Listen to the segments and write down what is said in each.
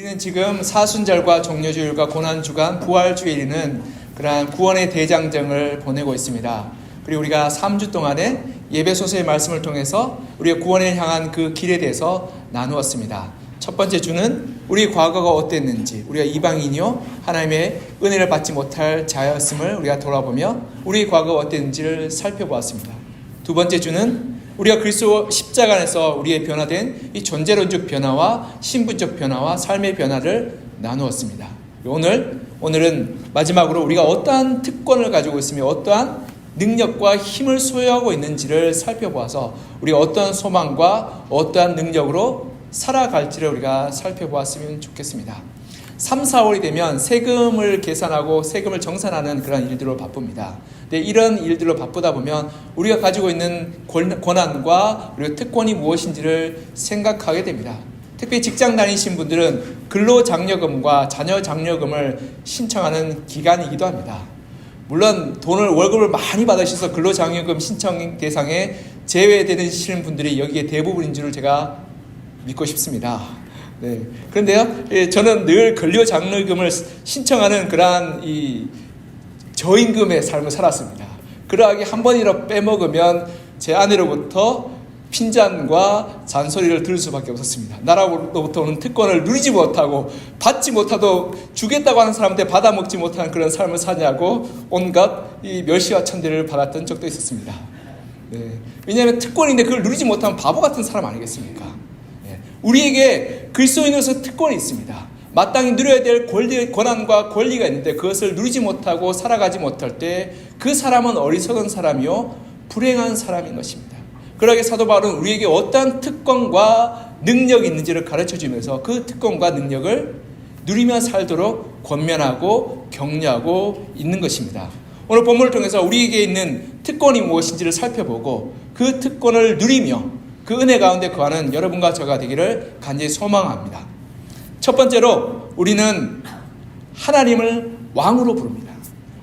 우리는 지금 사순절과 종려주일과 고난주간 부활주일이는 그러한 구원의 대장정을 보내고 있습니다. 그리고 우리가 3주 동안에 예배소서의 말씀을 통해서 우리의 구원을 향한 그 길에 대해서 나누었습니다. 첫 번째 주는 우리 과거가 어땠는지, 우리가 이방인이요 하나님의 은혜를 받지 못할 자였음을 우리가 돌아보며 우리 과거가 어땠는지를 살펴보았습니다. 두 번째 주는 우리가 그리스도 십자가 안에서 우리의 변화된 이 존재론적 변화와 신분적 변화와 삶의 변화를 나누었습니다. 오늘 오늘은 마지막으로 우리가 어떠한 특권을 가지고 있으며 어떠한 능력과 힘을 소유하고 있는지를 살펴보아서 우리가 어떠한 소망과 어떠한 능력으로 살아갈지를 우리가 살펴보았으면 좋겠습니다. 3, 4월이 되면 세금을 계산하고 세금을 정산하는 그런 일들로 바쁩니다. 근데 이런 일들로 바쁘다 보면 우리가 가지고 있는 권한과 그리고 특권이 무엇인지를 생각하게 됩니다. 특히 직장 다니신 분들은 근로장려금과 자녀장려금을 신청하는 기간이기도 합니다. 물론 돈을 월급을 많이 받으셔서 근로장려금 신청 대상에 제외되시는 분들이 여기에 대부분인 줄 제가 믿고 싶습니다. 네. 그런데요, 예, 저는 늘 근로 장려금을 신청하는 그러한 이 저임금의 삶을 살았습니다. 그러하게 한 번이라도 빼먹으면 제 아내로부터 핀잔과 잔소리를 들을 수밖에 없었습니다. 나라로부터 오는 특권을 누리지 못하고 받지 못하도 주겠다고 하는 사람한테 받아 먹지 못하는 그런 삶을 사냐고 온갖 이 멸시와 천대를 받았던 적도 있었습니다. 네. 왜냐하면 특권인데 그걸 누리지 못하면 바보 같은 사람 아니겠습니까? 네. 우리에게 그리스도인으로서 특권이 있습니다. 마땅히 누려야 될 권리, 권한과 권리가 있는데 그것을 누리지 못하고 살아가지 못할 때 그 사람은 어리석은 사람이요 불행한 사람인 것입니다. 그러게 사도 바울은 우리에게 어떠한 특권과 능력이 있는지를 가르쳐 주면서 그 특권과 능력을 누리며 살도록 권면하고 격려하고 있는 것입니다. 오늘 본문을 통해서 우리에게 있는 특권이 무엇인지를 살펴보고 그 특권을 누리며 그 은혜 가운데 거하는 여러분과 저가 되기를 간절히 소망합니다. 첫 번째로 우리는 하나님을 왕으로 부릅니다.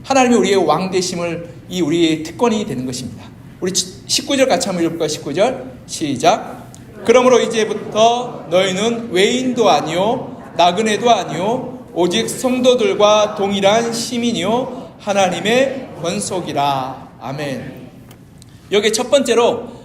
하나님이 우리의 왕 되심을 이 우리의 특권이 되는 것입니다. 우리 19절 같이 한번 읽어볼까요? 19절 시작. 그러므로 이제부터 너희는 외인도 아니요 나그네도 아니요 오직 성도들과 동일한 시민이요 하나님의 권속이라. 아멘. 여기 첫 번째로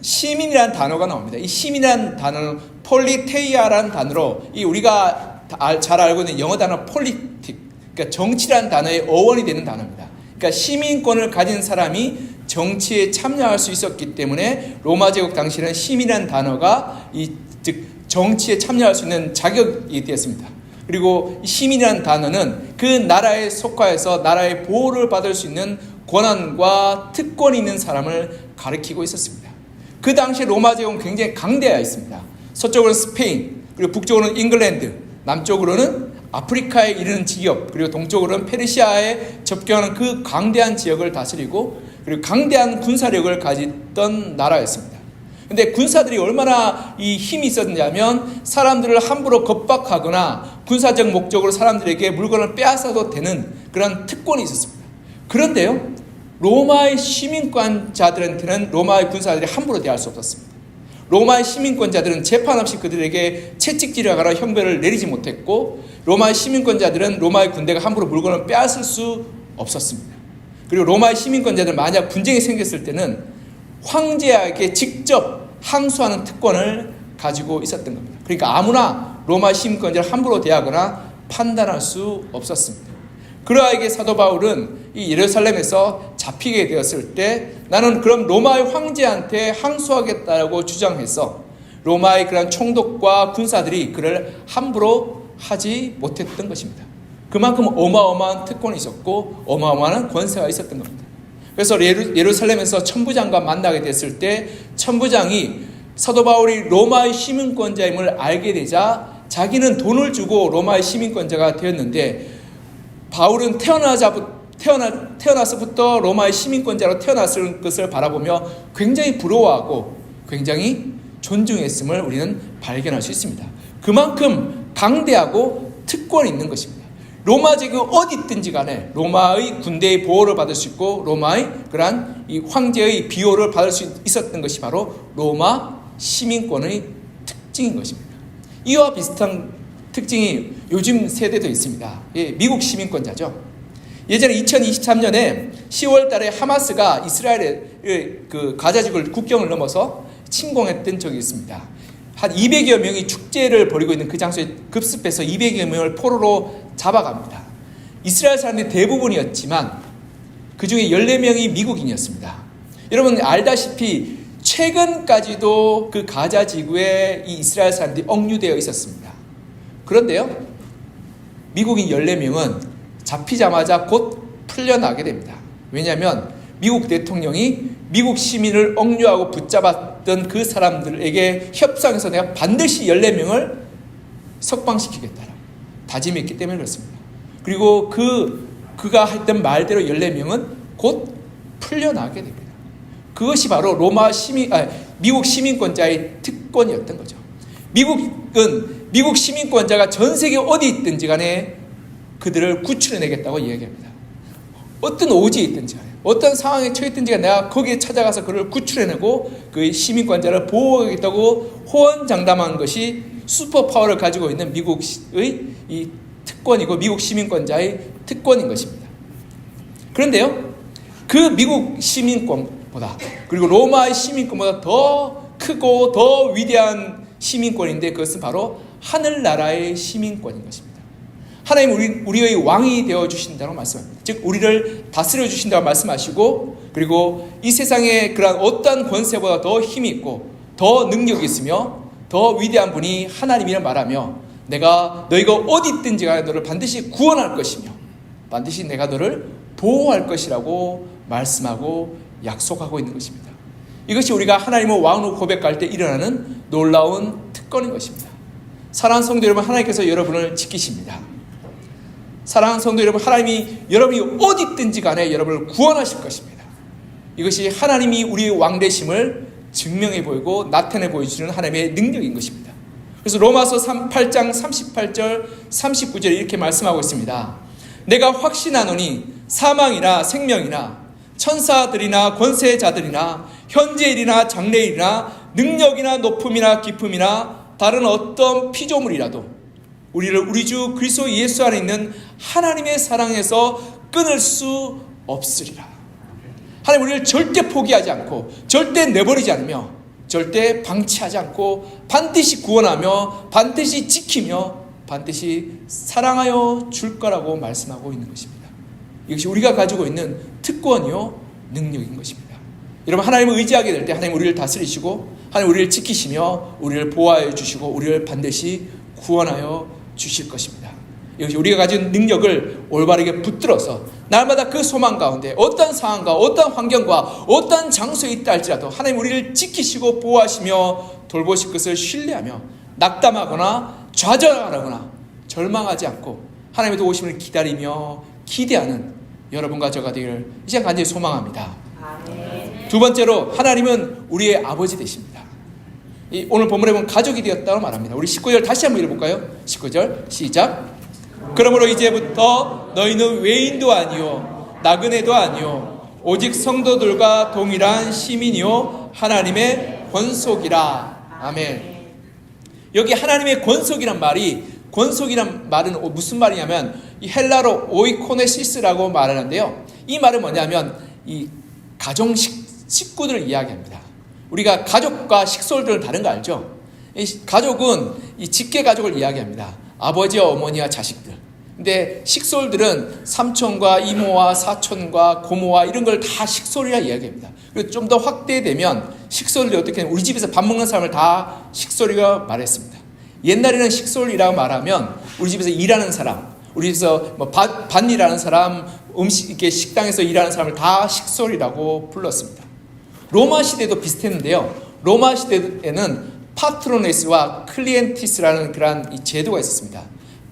시민이라는 단어가 나옵니다. 이 시민이라는 단어는 폴리테이아라는 단어로 이 우리가 잘 알고 있는 영어 단어 폴리틱 그러니까 정치라는 단어의 어원이 되는 단어입니다. 그러니까 시민권을 가진 사람이 정치에 참여할 수 있었기 때문에 로마 제국 당시에는 시민이라는 단어가 이 즉 정치에 참여할 수 있는 자격이 되었습니다. 그리고 시민이라는 단어는 그 나라에 속하여서 나라의 보호를 받을 수 있는 권한과 특권이 있는 사람을 가리키고 있었습니다. 그 당시 로마 제국은 굉장히 강대하여 있습니다. 서쪽으로는 스페인, 그리고 북쪽으로는 잉글랜드, 남쪽으로는 아프리카에 이르는 지역, 그리고 동쪽으로는 페르시아에 접경하는 그 강대한 지역을 다스리고 그리고 강대한 군사력을 가졌던 나라였습니다. 근데 군사들이 얼마나 이 힘이 있었냐면 사람들을 함부로 겁박하거나 군사적 목적으로 사람들에게 물건을 빼앗아도 되는 그런 특권이 있었습니다. 그런데요, 로마의 시민권자들한테는 로마의 군사들이 함부로 대할 수 없었습니다. 로마의 시민권자들은 재판 없이 그들에게 채찍질하거나 형벌을 내리지 못했고 로마의 시민권자들은 로마의 군대가 함부로 물건을 빼앗을 수 없었습니다. 그리고 로마의 시민권자들 만약 분쟁이 생겼을 때는 황제에게 직접 항소하는 특권을 가지고 있었던 겁니다. 그러니까 아무나 로마 시민권자를 함부로 대하거나 판단할 수 없었습니다. 그러하게 사도 바울은 이 예루살렘에서 잡히게 되었을 때 나는 그럼 로마의 황제한테 항소하겠다고 주장해서 로마의 그런 총독과 군사들이 그를 함부로 하지 못했던 것입니다. 그만큼 어마어마한 특권이 있었고 어마어마한 권세가 있었던 겁니다. 그래서 예루살렘에서 천부장과 만나게 됐을 때 천부장이 사도 바울이 로마의 시민권자임을 알게 되자 자기는 돈을 주고 로마의 시민권자가 되었는데 바울은 태어나자 태어나 태어나서부터 로마의 시민권자로 태어났을 것을 바라보며 굉장히 부러워하고 굉장히 존중했음을 우리는 발견할 수 있습니다. 그만큼 강대하고 특권이 있는 것입니다. 로마 제국 어디 있든지 간에 로마의 군대의 보호를 받을 수 있고 로마의 그러한 이 황제의 비호를 받을 수 있었던 것이 바로 로마 시민권의 특징인 것입니다. 이와 비슷한 특징이 요즘 세대도 있습니다. 예, 미국 시민권자죠. 예전에 2023년에 10월 달에 하마스가 이스라엘의 그 가자지구를 국경을 넘어서 침공했던 적이 있습니다. 한 200여 명이 축제를 벌이고 있는 그 장소에 급습해서 200여 명을 포로로 잡아갑니다. 이스라엘 사람들이 대부분이었지만 그 중에 14명이 미국인이었습니다. 여러분 알다시피 최근까지도 그 가자 지구에 이 이스라엘 사람들이 억류되어 있었습니다. 그런데요, 미국인 14명은 잡히자마자 곧 풀려나게 됩니다. 왜냐하면 미국 대통령이 미국 시민을 억류하고 붙잡았던 그 사람들에게 협상해서 내가 반드시 14명을 석방시키겠다라고 다짐했기 때문에 그렇습니다. 그리고 그, 그가 했던 말대로 14명은 곧 풀려나게 됩니다. 그것이 바로 로마 시민, 아, 미국 시민권자의 특권이었던 거죠. 미국은 미국 시민권자가 전 세계 어디 있든지 간에 그들을 구출해내겠다고 이야기합니다. 어떤 오지에 있든지 간에 어떤 상황에 처했든지 간에 내가 거기에 찾아가서 그를 구출해내고 그 시민권자를 보호하겠다고 호언장담한 것이 슈퍼파워를 가지고 있는 미국의 이 특권이고 미국 시민권자의 특권인 것입니다. 그런데요, 그 미국 시민권보다 그리고 로마의 시민권보다 더 크고 더 위대한 시민권인데 그것은 바로 하늘나라의 시민권인 것입니다. 하나님 우리, 우리의 왕이 되어 주신다고 말씀합니다. 즉 우리를 다스려 주신다고 말씀하시고 그리고 이 세상에 그러한 어떠한 권세보다 더 힘이 있고 더 능력이 있으며 더 위대한 분이 하나님이라 말하며 내가 너희가 어디 있든지 간에 너를 반드시 구원할 것이며 반드시 내가 너를 보호할 것이라고 말씀하고 약속하고 있는 것입니다. 이것이 우리가 하나님의 왕으로 고백할 때 일어나는 놀라운 특권인 것입니다. 사랑하는 성도 여러분, 하나님께서 여러분을 지키십니다. 사랑하는 성도 여러분, 하나님이 여러분이 어디 있든지 간에 여러분을 구원하실 것입니다. 이것이 하나님이 우리의 왕되심을 증명해 보이고 나타내 보여주는 하나님의 능력인 것입니다. 그래서 로마서 8장 38절 39절 이렇게 말씀하고 있습니다. 내가 확신하노니 사망이나 생명이나 천사들이나 권세자들이나 현재 일이나 장래 일이나 능력이나 높음이나 깊음이나 다른 어떤 피조물이라도 우리를 우리 주 그리스도 예수 안에 있는 하나님의 사랑에서 끊을 수 없으리라. 하나님 우리를 절대 포기하지 않고 절대 내버리지 않으며 절대 방치하지 않고 반드시 구원하며 반드시 지키며 반드시 사랑하여 줄 거라고 말씀하고 있는 것입니다. 이것이 우리가 가지고 있는 특권이요 능력인 것입니다. 여러분 하나님을 의지하게 될 때 하나님 우리를 다스리시고 하나님 우리를 지키시며 우리를 보호하여 주시고 우리를 반드시 구원하여 주실 것입니다. 이것이 우리가 가진 능력을 올바르게 붙들어서 날마다 그 소망 가운데 어떤 상황과 어떤 환경과 어떤 장소에 있다 할지라도 하나님 우리를 지키시고 보호하시며 돌보실 것을 신뢰하며 낙담하거나 좌절하거나 절망하지 않고 하나님의 도우심을 기다리며 기대하는 여러분과 저가 되기를 이 시간 간절히 소망합니다. 두 번째로 하나님은 우리의 아버지 되십니다. 이 오늘 본문에 보면 가족이 되었다고 말합니다. 우리 19절 다시 한번 읽어볼까요? 19절 시작. 그러므로 이제부터 너희는 외인도 아니요 나그네도 아니요 오직 성도들과 동일한 시민이요 하나님의 권속이라. 아멘. 여기 하나님의 권속이란 말이 권속이란 말은 무슨 말이냐면 이 헬라로 오이코네시스라고 말하는데요. 이 말은 뭐냐면 이 가정 식, 식구들을 이야기합니다. 우리가 가족과 식솔들은 다른 거 알죠? 이 가족은 이 직계 가족을 이야기합니다. 아버지와 어머니와 자식들. 근데 식솔들은 삼촌과 이모와 사촌과 고모와 이런 걸 다 식솔이라 이야기합니다. 그리고 좀 더 확대되면 식솔이 어떻게 우리 집에서 밥 먹는 사람을 다 식솔이라 말했습니다. 옛날에는 식솔이라고 말하면 우리 집에서 일하는 사람, 우리 집에서 뭐 밭, 밭 일하는 사람, 음식 이렇게 식당에서 일하는 사람을 다 식솔이라고 불렀습니다. 로마 시대도 비슷했는데요. 로마 시대에는 파트로네스와 클리엔티스라는 그러한 이 제도가 있었습니다.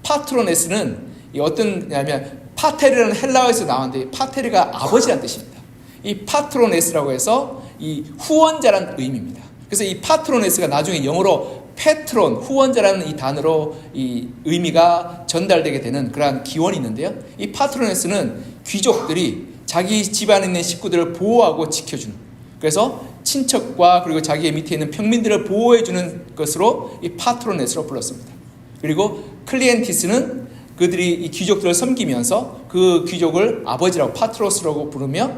파트로네스는 어떤 냐면 파테르는 헬라어에서 나왔는데 파테르가 아버지란 뜻입니다. 이 파트로네스라고 해서 이 후원자란 의미입니다. 그래서 이 파트로네스가 나중에 영어로 페트론 후원자라는 이 단어로 이 의미가 전달되게 되는 그러한 기원이 있는데요. 이 파트로네스는 귀족들이 자기 집안에 있는 식구들을 보호하고 지켜주는 그래서 친척과 그리고 자기의 밑에 있는 평민들을 보호해주는 것으로 이 파트로네스로 불렀습니다. 그리고 클리엔티스는 그들이 이 귀족들을 섬기면서 그 귀족을 아버지라고 파트로스라고 부르며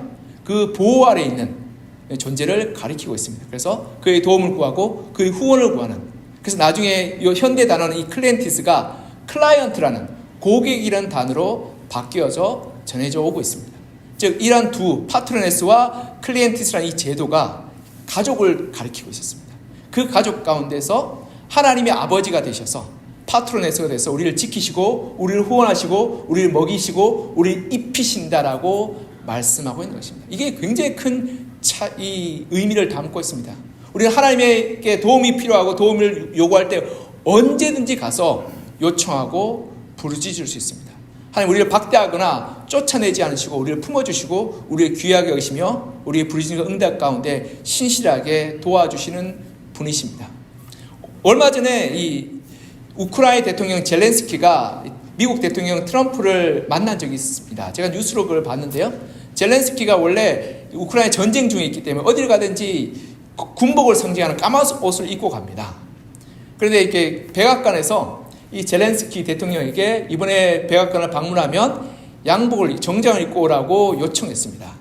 그 보호 아래 있는 존재를 가리키고 있습니다. 그래서 그의 도움을 구하고 그의 후원을 구하는. 그래서 나중에 이 현대 단어는 이 클리엔티스가 클라이언트라는 고객이라는 단어로 바뀌어져 전해져 오고 있습니다. 즉 이러한 두 파트로네스와 클리엔티스라는 이 제도가 가족을 가리키고 있었습니다. 그 가족 가운데서 하나님의 아버지가 되셔서 파트로네스가 돼서 우리를 지키시고 우리를 후원하시고 우리를 먹이시고 우리를 입히신다라고 말씀하고 있는 것입니다. 이게 굉장히 큰 차, 이 의미를 담고 있습니다. 우리는 하나님에게 도움이 필요하고 도움을 요구할 때 언제든지 가서 요청하고 부르짖을 수 있습니다. 하나님 우리를 박대하거나 쫓아내지 않으시고 우리를 품어주시고 우리를 귀하게 여기시며 우리의 부르짖는 응답 가운데 신실하게 도와주시는 분이십니다. 얼마 전에 이 우크라이나 대통령 젤렌스키가 미국 대통령 트럼프를 만난 적이 있습니다. 제가 뉴스로 그걸 봤는데요. 젤렌스키가 원래 우크라이나 전쟁 중에 있기 때문에 어딜 가든지 군복을 상징하는 까만 옷을 입고 갑니다. 그런데 이렇게 백악관에서 이 젤렌스키 대통령에게 이번에 백악관을 방문하면 양복을 정장을 입고 오라고 요청했습니다.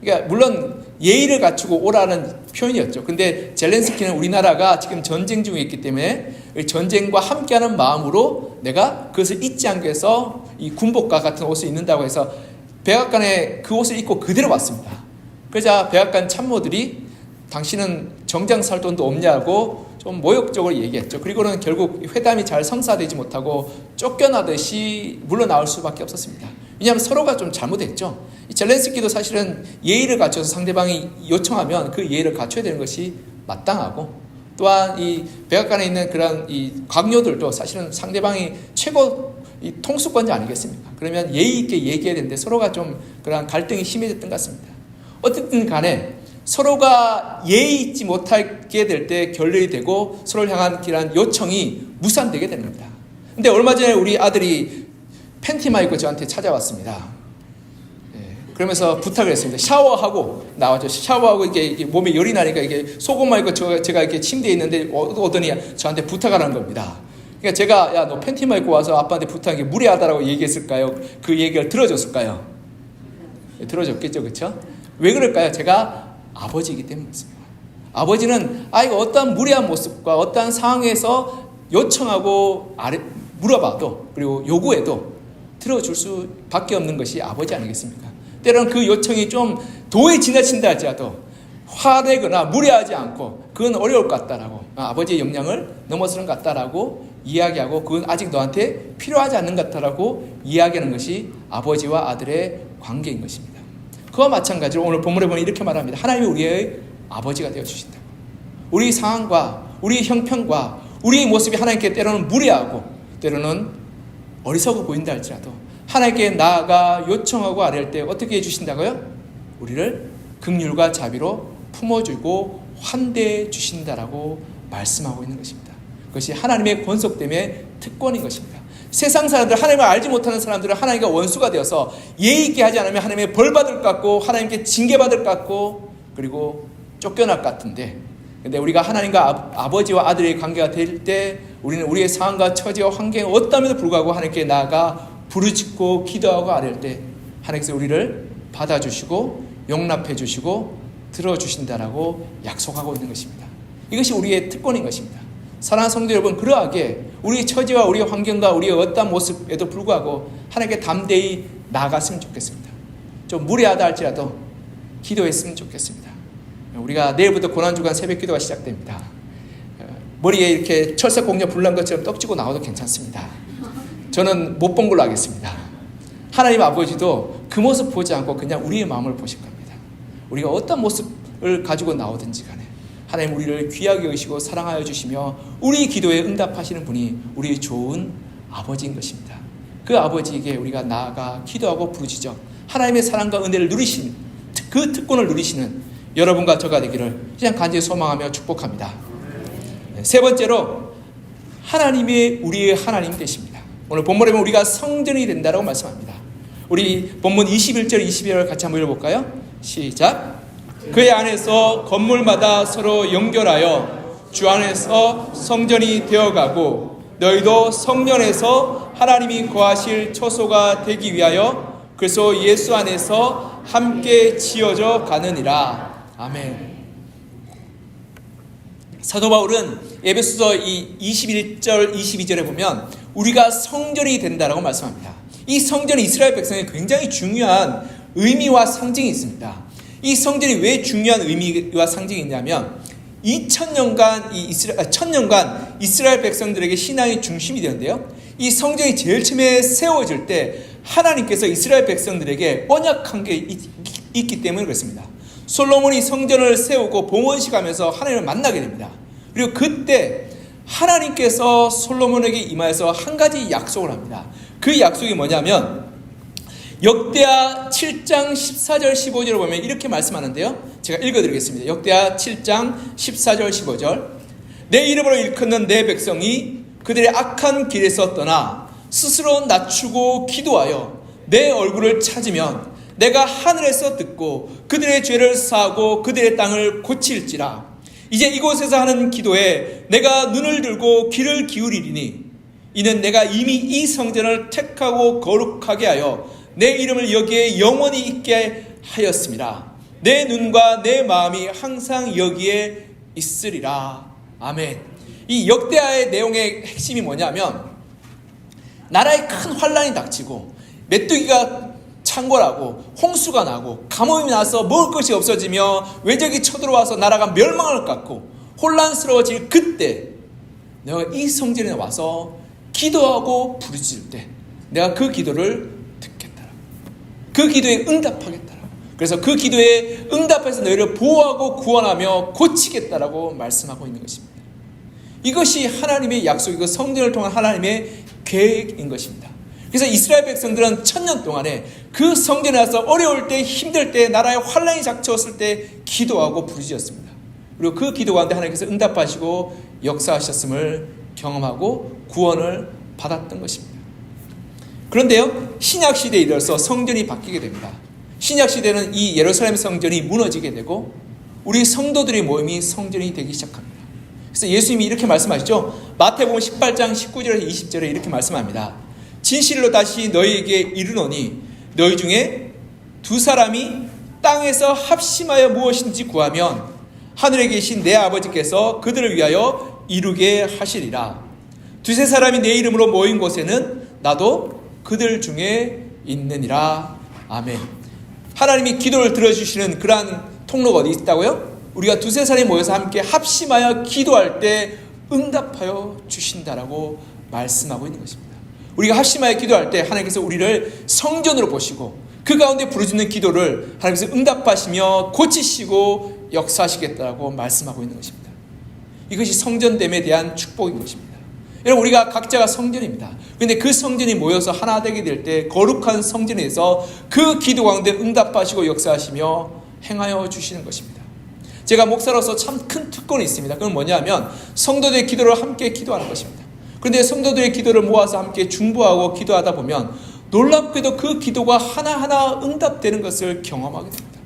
그러니까 물론 예의를 갖추고 오라는 표현이었죠. 근데 젤렌스키는 우리나라가 지금 전쟁 중에 있기 때문에 전쟁과 함께하는 마음으로 내가 그것을 잊지 않기 위해서 이 군복과 같은 옷을 입는다고 해서 백악관에 그 옷을 입고 그대로 왔습니다. 그러자 백악관 참모들이 당신은 정장 살 돈도 없냐고 좀 모욕적으로 얘기했죠. 그리고는 결국 회담이 잘 성사되지 못하고 쫓겨나듯이 물러나올 수밖에 없었습니다. 왜냐하면 서로가 좀 잘못했죠. 젤렌스키도 사실은 예의를 갖춰서 상대방이 요청하면 그 예의를 갖춰야 되는 것이 마땅하고 또한 이 백악관에 있는 그런 이 강요들도 사실은 상대방이 최고 이 통수권자 아니겠습니까? 그러면 예의 있게 얘기해야 되는데 서로가 좀 그런 갈등이 심해졌던 것 같습니다. 어쨌든 간에 서로가 예의 있지 못하게 될 때 결렬이 되고 서로를 향한 이런 요청이 무산되게 됩니다. 근데 얼마 전에 우리 아들이 팬티만 입고 저한테 찾아왔습니다. 예, 그러면서 부탁을 했습니다. 샤워하고 나와줘. 샤워하고 이게, 이게 몸에 열이 나니까 이게 속옷만 입고 저, 제가 이렇게 침대에 있는데 어, 오더니 저한테 부탁하라는 겁니다. 그러니까 제가 야 너 팬티만 입고 와서 아빠한테 부탁이 무례하다라고 얘기했을까요? 그 얘기를 들어줬을까요? 예, 들어줬겠죠, 그렇죠? 왜 그럴까요? 제가 아버지이기 때문이었습니다. 아버지는 아이가 어떠한 무례한 모습과 어떠한 상황에서 요청하고 물어봐도 그리고 요구해도 들어줄 수밖에 없는 것이 아버지 아니겠습니까? 때로는 그 요청이 좀 도에 지나친다 할지라도 화내거나 무례하지 않고 그건 어려울 것 같다라고 아, 아버지의 역량을 넘어서는 것 같다라고 이야기하고 그건 아직 너한테 필요하지 않는 것 같다라고 이야기하는 것이 아버지와 아들의 관계인 것입니다. 그와 마찬가지로 오늘 본문에 보면 이렇게 말합니다. 하나님이 우리의 아버지가 되어 주신다고. 우리 상황과 우리 형편과 우리의 모습이 하나님께 때로는 무례하고 때로는 어리석어 보인다 할지라도 하나님께 나아가 요청하고 아뢰할 때 어떻게 해 주신다고요? 우리를 극률과 자비로 품어주고 환대해 주신다라고 말씀하고 있는 것입니다. 그것이 하나님의 권속됨의 특권인 것입니다. 세상 사람들, 하나님을 알지 못하는 사람들은 하나님과 원수가 되어서 예의 있게 하지 않으면 하나님의 벌 받을 것 같고 하나님께 징계 받을 것 같고 그리고 쫓겨날 것 같은데 근데 우리가 하나님과 아, 버지와 아들의 관계가 될 때 우리는 우리의 상황과 처지와 환경이 어떠함에도 불구하고 하나님께 나아가 부르짖고 기도하고 아뢰을 때 하나님께서 우리를 받아주시고 용납해 주시고 들어주신다라고 약속하고 있는 것입니다. 이것이 우리의 특권인 것입니다. 사랑하는 성도 여러분, 그러하게 우리 처지와 우리의 환경과 우리의 어떠한 모습에도 불구하고 하나님께 담대히 나아갔으면 좋겠습니다. 좀 무례하다 할지라도 기도했으면 좋겠습니다. 우리가 내일부터 고난주간 새벽 기도가 시작됩니다. 머리에 이렇게 철새 공녀 불난 것처럼 떡지고 나와도 괜찮습니다. 저는 못 본 걸로 하겠습니다. 하나님 아버지도 그 모습 보지 않고 그냥 우리의 마음을 보실 겁니다. 우리가 어떤 모습을 가지고 나오든지 간에 하나님 우리를 귀하게 여기시고 사랑하여 주시며 우리 기도에 응답하시는 분이 우리 좋은 아버지인 것입니다. 그 아버지에게 우리가 나아가 기도하고 부르짖어 하나님의 사랑과 은혜를 누리시는 그 특권을 누리시는 여러분과 저가 되기를 그냥 간절히 소망하며 축복합니다. 네, 세 번째로 하나님이 우리의 하나님 되십니다. 오늘 본문에 보면 우리가 성전이 된다고 말씀합니다. 우리 본문 21절 22절 같이 한번 읽어볼까요? 시작. 그의 안에서 건물마다 서로 연결하여 주 안에서 성전이 되어가고 너희도 성년에서 하나님이 거하실 처소가 되기 위하여 그래서 예수 안에서 함께 지어져 가느니라. 아멘. 사도 바울은 에베소서 이 21절 22절에 보면 우리가 성전이 된다라고 말씀합니다. 이 성전이 이스라엘 백성에 굉장히 중요한 의미와 상징이 있습니다. 이 성전이 왜 중요한 의미와 상징이 있냐면 2000년간 이 이스라, 1000년간 아, 이스라엘 백성들에게 신앙의 중심이 되는데요. 이 성전이 제일 처음에 세워질 때 하나님께서 이스라엘 백성들에게 언약한 게 있, 있기 때문에 그렇습니다. 솔로몬이 성전을 세우고 봉헌식 하면서 하나님을 만나게 됩니다. 그리고 그때 하나님께서 솔로몬에게 임하여서 한 가지 약속을 합니다. 그 약속이 뭐냐면 역대하 7장 14절 15절을 보면 이렇게 말씀하는데요. 제가 읽어드리겠습니다. 역대하 7장 14절 15절 내 이름으로 일컫는 내 백성이 그들의 악한 길에서 떠나 스스로 낮추고 기도하여 내 얼굴을 찾으면 내가 하늘에서 듣고 그들의 죄를 사하고 그들의 땅을 고칠지라 이제 이곳에서 하는 기도에 내가 눈을 들고 귀를 기울이리니 이는 내가 이미 이 성전을 택하고 거룩하게 하여 내 이름을 여기에 영원히 있게 하였습니다. 내 눈과 내 마음이 항상 여기에 있으리라. 아멘. 이 역대하의 내용의 핵심이 뭐냐면 나라에 큰 환란이 닥치고 메뚜기가 창궐하고 홍수가 나고 가뭄이 나서 먹을 것이 없어지며 외적이 쳐들어와서 나라가 멸망을 갖고 혼란스러워질 그때 내가 이 성전에 와서 기도하고 부르짖을 때 내가 그 기도를. 그 기도에 응답하겠다. 그래서 그 기도에 응답해서 너희를 보호하고 구원하며 고치겠다라고 말씀하고 있는 것입니다. 이것이 하나님의 약속이고 성전을 통한 하나님의 계획인 것입니다. 그래서 이스라엘 백성들은 천년 동안에 그 성전에 와서 어려울 때 힘들 때 나라에 환란이 닥쳤을 때 기도하고 부르짖었습니다. 그리고 그 기도 가운데 하나님께서 응답하시고 역사하셨음을 경험하고 구원을 받았던 것입니다. 그런데요, 신약 시대에 이르러서 성전이 바뀌게 됩니다. 신약 시대는 이 예루살렘 성전이 무너지게 되고 우리 성도들의 모임이 성전이 되기 시작합니다. 그래서 예수님이 이렇게 말씀하시죠. 마태복음 18장 19절에서 20절에 이렇게 말씀합니다. 진실로 다시 너희에게 이르노니 너희 중에 두 사람이 땅에서 합심하여 무엇인지 구하면 하늘에 계신 내 아버지께서 그들을 위하여 이루게 하시리라. 두세 사람이 내 이름으로 모인 곳에는 나도 그들 중에 있느니라. 아멘. 하나님이 기도를 들어주시는 그러한 통로가 어디 있다고요? 우리가 두세 사람이 모여서 함께 합심하여 기도할 때 응답하여 주신다라고 말씀하고 있는 것입니다. 우리가 합심하여 기도할 때 하나님께서 우리를 성전으로 보시고 그 가운데 부르짖는 기도를 하나님께서 응답하시며 고치시고 역사하시겠다라고 말씀하고 있는 것입니다. 이것이 성전됨에 대한 축복인 것입니다. 여러분 우리가 각자가 성전입니다. 그런데 그 성전이 모여서 하나 되게 될 때 거룩한 성전에서 그 기도 가운데 응답하시고 역사하시며 행하여 주시는 것입니다. 제가 목사로서 참 큰 특권이 있습니다. 그건 뭐냐면 성도들의 기도를 함께 기도하는 것입니다. 그런데 성도들의 기도를 모아서 함께 중보하고 기도하다 보면 놀랍게도 그 기도가 하나하나 응답되는 것을 경험하게 됩니다.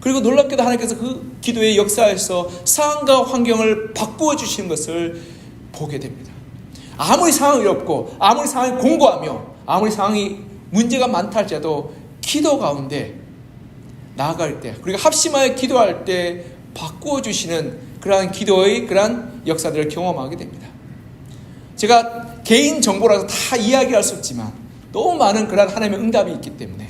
그리고 놀랍게도 하나님께서 그 기도의 역사에서 상황과 환경을 바꾸어 주시는 것을 보게 됩니다. 아무리 상황이 어렵고 아무리 상황이 공고하며 아무리 상황이 문제가 많다 할지라도 기도 가운데 나아갈 때 그리고 합심하여 기도할 때 바꾸어 주시는 그러한 기도의 그러한 역사들을 경험하게 됩니다. 제가 개인 정보라서 다 이야기할 수 없지만 너무 많은 그러한 하나님의 응답이 있기 때문에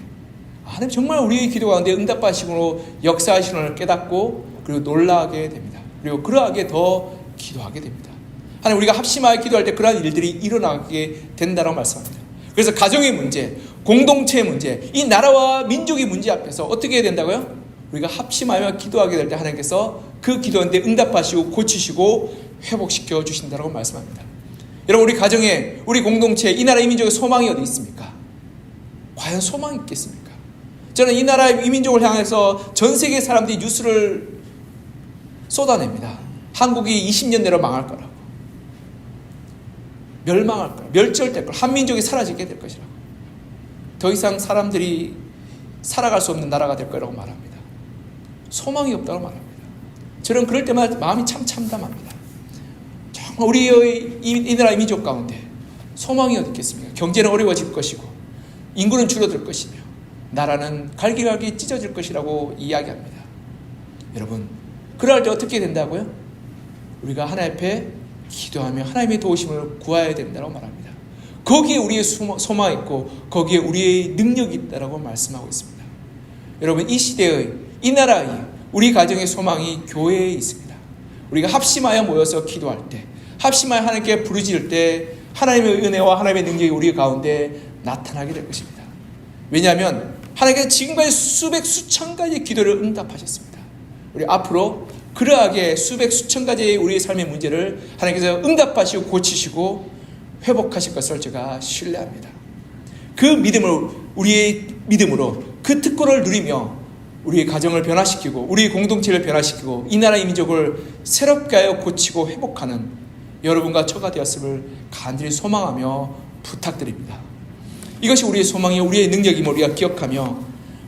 하나님 정말 우리의 기도 가운데 응답하시고 역사하시는 걸 깨닫고 그리고 놀라게 됩니다. 그리고 그러하게 더 기도하게 됩니다. 하나님 우리가 합심하여 기도할 때 그러한 일들이 일어나게 된다고 말씀합니다. 그래서 가정의 문제, 공동체의 문제, 이 나라와 민족의 문제 앞에서 어떻게 해야 된다고요? 우리가 합심하여 기도하게 될 때 하나님께서 그 기도한테 응답하시고 고치시고 회복시켜 주신다고 말씀합니다. 여러분 우리 가정에 우리 공동체 이 나라 이민족의 소망이 어디 있습니까? 과연 소망이 있겠습니까? 저는 이 나라 이민족을 향해서 전 세계 사람들이 뉴스를 쏟아냅니다. 한국이 20년 내로 망할 거라고. 멸망할 거라. 멸절될 거라. 한민족이 사라지게 될 것이라고. 더 이상 사람들이 살아갈 수 없는 나라가 될 거라고 말합니다. 소망이 없다고 말합니다. 저는 그럴 때마다 마음이 참 참담합니다. 정말 우리의 이, 이 나라 민족 가운데 소망이 어디 있겠습니까? 경제는 어려워질 것이고 인구는 줄어들 것이며 나라는 갈기갈기 찢어질 것이라고 이야기합니다. 여러분, 그럴 때 어떻게 된다고요? 우리가 하나님 앞에 기도하며 하나님의 도우심을 구해야 된다고 말합니다. 거기에 우리의 소망이 있고 거기에 우리의 능력이 있다고 말씀하고 있습니다. 여러분, 이 시대의 이 나라의 우리 가정의 소망이 교회에 있습니다. 우리가 합심하여 모여서 기도할 때, 합심하여 하나님께 부르짖을 때 하나님의 은혜와 하나님의 능력이 우리 가운데 나타나게 될 것입니다. 왜냐하면 하나님께서 지금까지 수백 수천 가지 기도를 응답하셨습니다. 우리 앞으로 그러하게 수백 수천 가지의 우리의 삶의 문제를 하나님께서 응답하시고 고치시고 회복하실 것을 제가 신뢰합니다. 그 믿음을 우리의 믿음으로 그 특권을 누리며 우리의 가정을 변화시키고 우리의 공동체를 변화시키고 이 나라의 민족을 새롭게 하여 고치고 회복하는 여러분과 처가 되었음을 간절히 소망하며 부탁드립니다. 이것이 우리의 소망이 우리의 능력임을 우리가 기억하며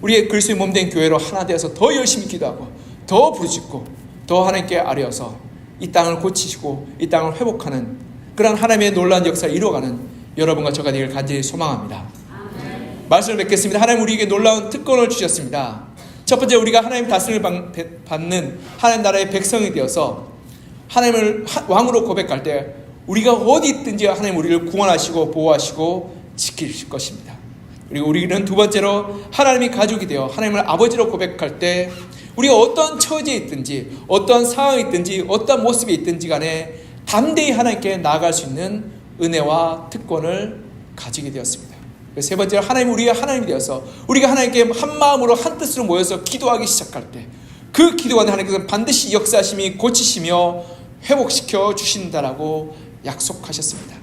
우리의 그리스도의 몸된 교회로 하나 되어서 더 열심히 기도하고 더 부르짖고 더 하나님께 아뢰어서 이 땅을 고치시고 이 땅을 회복하는 그런 하나님의 놀라운 역사를 이루어가는 여러분과 저가 되기를 간절히 소망합니다. 말씀을 맺겠습니다. 하나님 우리에게 놀라운 특권을 주셨습니다. 첫 번째 우리가 하나님 다스림을 받는 하나님 나라의 백성이 되어서 하나님을 왕으로 고백할 때 우리가 어디 있든지 하나님 우리를 구원하시고 보호하시고 지키실 것입니다. 그리고 우리는 두 번째로 하나님이 가족이 되어 하나님을 아버지로 고백할 때 우리가 어떤 처지에 있든지 어떤 상황에 있든지 어떤 모습에 있든지 간에 담대히 하나님께 나아갈 수 있는 은혜와 특권을 가지게 되었습니다. 세 번째로 하나님 우리가 하나님이 되어서 우리가 하나님께 한 마음으로 한 뜻으로 모여서 기도하기 시작할 때 그 기도 안에 하나님께서 반드시 역사하심이 고치시며 회복시켜 주신다라고 약속하셨습니다.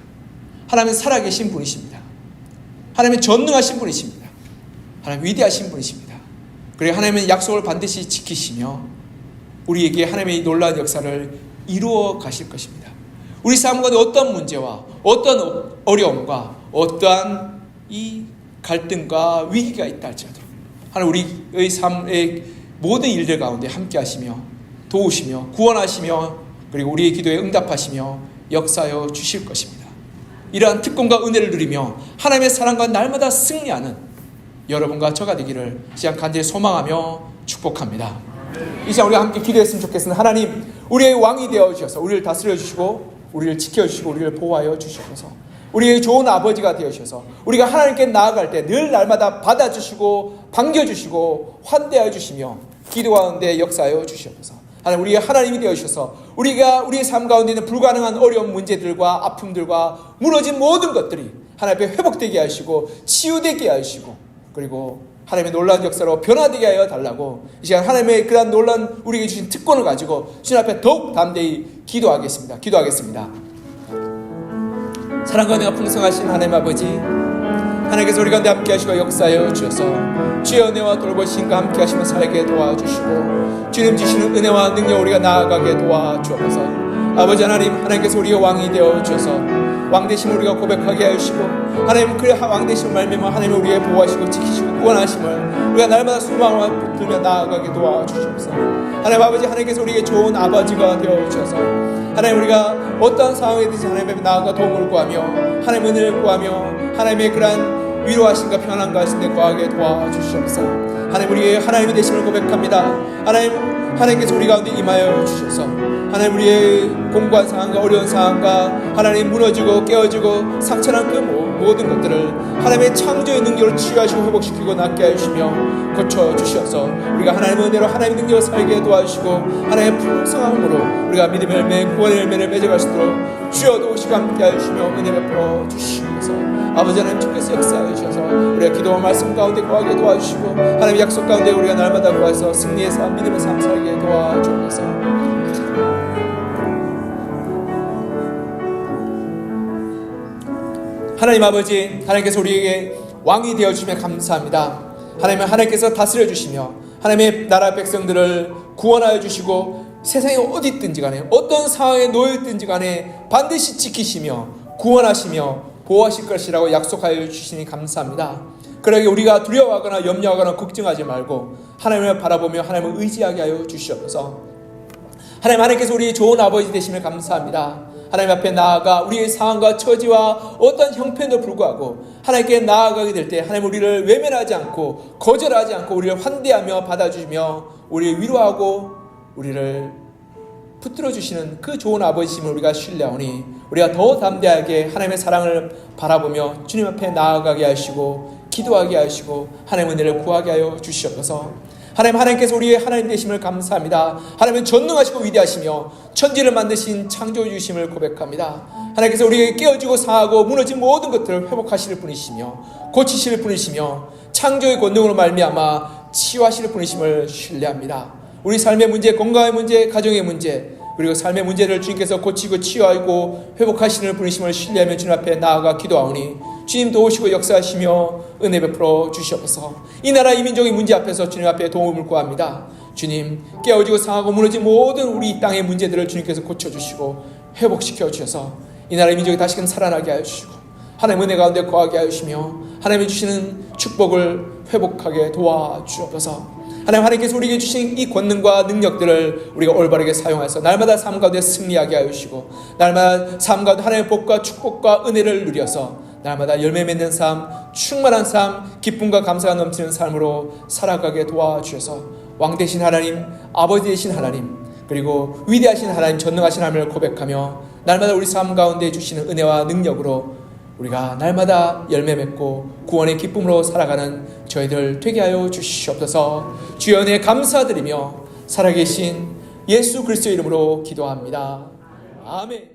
하나님은 살아계신 분이십니다. 하나님은 전능하신 분이십니다. 하나님 위대하신 분이십니다. 그리고 하나님은 약속을 반드시 지키시며 우리에게 하나님의 놀라운 역사를 이루어 가실 것입니다. 우리 삶 가운데 어떤 문제와 어떤 어려움과 어떠한 이 갈등과 위기가 있다 할지라도 하나님 우리의 삶의 모든 일들 가운데 함께 하시며 도우시며 구원하시며 그리고 우리의 기도에 응답하시며 역사하여 주실 것입니다. 이러한 특권과 은혜를 누리며 하나님의 사랑과 날마다 승리하는 여러분과 저가 되기를 시간 간절히 소망하며 축복합니다. 이 시간 우리가 함께 기도했으면 좋겠습니다. 하나님, 우리의 왕이 되어 주셔서 우리를 다스려 주시고 우리를 지켜 주시고 우리를 보호하여 주시옵소서. 우리의 좋은 아버지가 되어 주셔서 우리가 하나님께 나아갈 때 늘 날마다 받아 주시고 반겨 주시고 환대하여 주시며 기도 가운데 역사하여 주시옵소서. 하나님 우리의 하나님이 되어 주셔서 우리가 우리의 삶 가운데 있는 불가능한 어려운 문제들과 아픔들과 무너진 모든 것들이 하나님 앞에 회복되게 하시고 치유되게 하시고 그리고 하나님의 놀라운 역사로 변화되게 하여 달라고 이 시간 하나님의 그러한 놀라운 우리에게 주신 특권을 가지고 주님 앞에 더욱 담대히 기도하겠습니다. 기도하겠습니다. 사랑과 은혜가 풍성하신 하나님 아버지 하나님께서 우리 가운데 함께 하시고 역사하여 주셔서 주의 은혜와 돌보심과 함께 하시며 살게 도와주시고 주님 주시는 은혜와 능력 우리가 나아가게 도와주옵소서 아버지 하나님 하나님께서 우리의 왕이 되어 주셔서 왕 되심을 우리가 고백하게 하시고 하나님 그왕 되심을 말미암아 하나님 우리의 보호하시고 지키시고 구원하심을 우리가 날마다 소망을 붙들며 나아가게 도와주시옵소서. 하나님 아버지 하나님께서 우리에게 좋은 아버지가 되어 주셔서 하나님 우리가 어떠한 상황이든지 하나님 앞에 나아가 도움을 구하며 하나님 은혜를 구하며 하나님의 그러한 위로하신가 평안한 가운데 구하게 도와주시옵소서. 하나님 우리의 하나님이 되심을 고백합니다. 하나님 하나님께서 우리 가운데 임하여 주셔서 하나님 우리의 공고한 상황과 어려운 상황과 하나님 무너지고 깨어지고 상처난 그 모 든 것들을 하나님의 창조의 능력으로 치유하시고 회복시키고 낫게 해주시며 고쳐주셔서 우리가 하나님의 은혜로 하나님의 능력을 살게 도와주시고 하나님의 풍성함으로 우리가 믿음의 열매 구원의 열매를 맺어갈 수 있도록 주여도 오시고 함께 해주시며 은혜 베풀어 주시면서. 아버지 하나님 주께서 역사해 주셔서 우리가 기도와 말씀 가운데 구하게 도와주시고 하나님 약속 가운데 우리가 날마다 구해서 승리의 삶 믿음의 삶 살게 도와주옵소서 하나님 아버지 하나님께서 우리에게 왕이 되어 주시며 감사합니다. 하나님 하나님께서 다스려 주시며 하나님의 나라 백성들을 구원하여 주시고 세상에 어디 있든지 간에 어떤 상황에 놓여 있든지 간에 반드시 지키시며 구원하시며 보호하실 것이라고 약속하여 주시니 감사합니다. 그러게 우리가 두려워하거나 염려하거나 걱정하지 말고 하나님을 바라보며 하나님을 의지하게 하여 주시옵소서. 하나님 하나님께서 우리 좋은 아버지 되심을 감사합니다. 하나님 앞에 나아가 우리의 상황과 처지와 어떤 형편도 불구하고 하나님께 나아가게 될 때 하나님 우리를 외면하지 않고 거절하지 않고 우리를 환대하며 받아주시며 우리를 위로하고 우리를 붙들어 주시는 그 좋은 아버지심을 우리가 신뢰하오니 우리가 더 담대하게 하나님의 사랑을 바라보며 주님 앞에 나아가게 하시고 기도하게 하시고 하나님의 은혜를 구하게 하여 주시옵소서. 하나님 하나님께서 우리의 하나님 되심을 감사합니다. 하나님은 전능하시고 위대하시며 천지를 만드신 창조주 주심을 고백합니다. 하나님께서 우리에게 깨어지고 상하고 무너진 모든 것들을 회복하실 분이시며 고치실 분이시며 창조의 권능으로 말미암아 치유하실 분이심을 신뢰합니다. 우리 삶의 문제, 건강의 문제, 가정의 문제, 그리고 삶의 문제를 주님께서 고치고 치유하고 회복하시는 분이심을 신뢰하며 주님 앞에 나아가 기도하오니 주님 도우시고 역사하시며 은혜 베풀어 주시옵소서. 이 나라 이 민족의 문제 앞에서 주님 앞에 도움을 구합니다. 주님 깨어지고 상하고 무너진 모든 우리 이 땅의 문제들을 주님께서 고쳐주시고 회복시켜 주셔서 이 나라 의 민족이 다시금 살아나게 하여 주시고 하나님 은혜 가운데 거하게 하여 주시며 하나님이 주시는 축복을 회복하게 도와주옵소서. 하나님 하나님께서 우리에게 주신 이 권능과 능력들을 우리가 올바르게 사용해서 날마다 삶 가운데 승리하게 하여 주시고 날마다 삶 가운데 하나님의 복과 축복과 은혜를 누려서 날마다 열매 맺는 삶, 충만한 삶, 기쁨과 감사가 넘치는 삶으로 살아가게 도와주셔서 왕 되신 하나님, 아버지 되신 하나님, 그리고 위대하신 하나님, 전능하신 하나님을 고백하며 날마다 우리 삶 가운데 주시는 은혜와 능력으로 우리가 날마다 열매 맺고 구원의 기쁨으로 살아가는 저희들 되게 하여 주시옵소서. 주여 은혜 감사드리며 살아계신 예수 그리스도 이름으로 기도합니다. 아멘.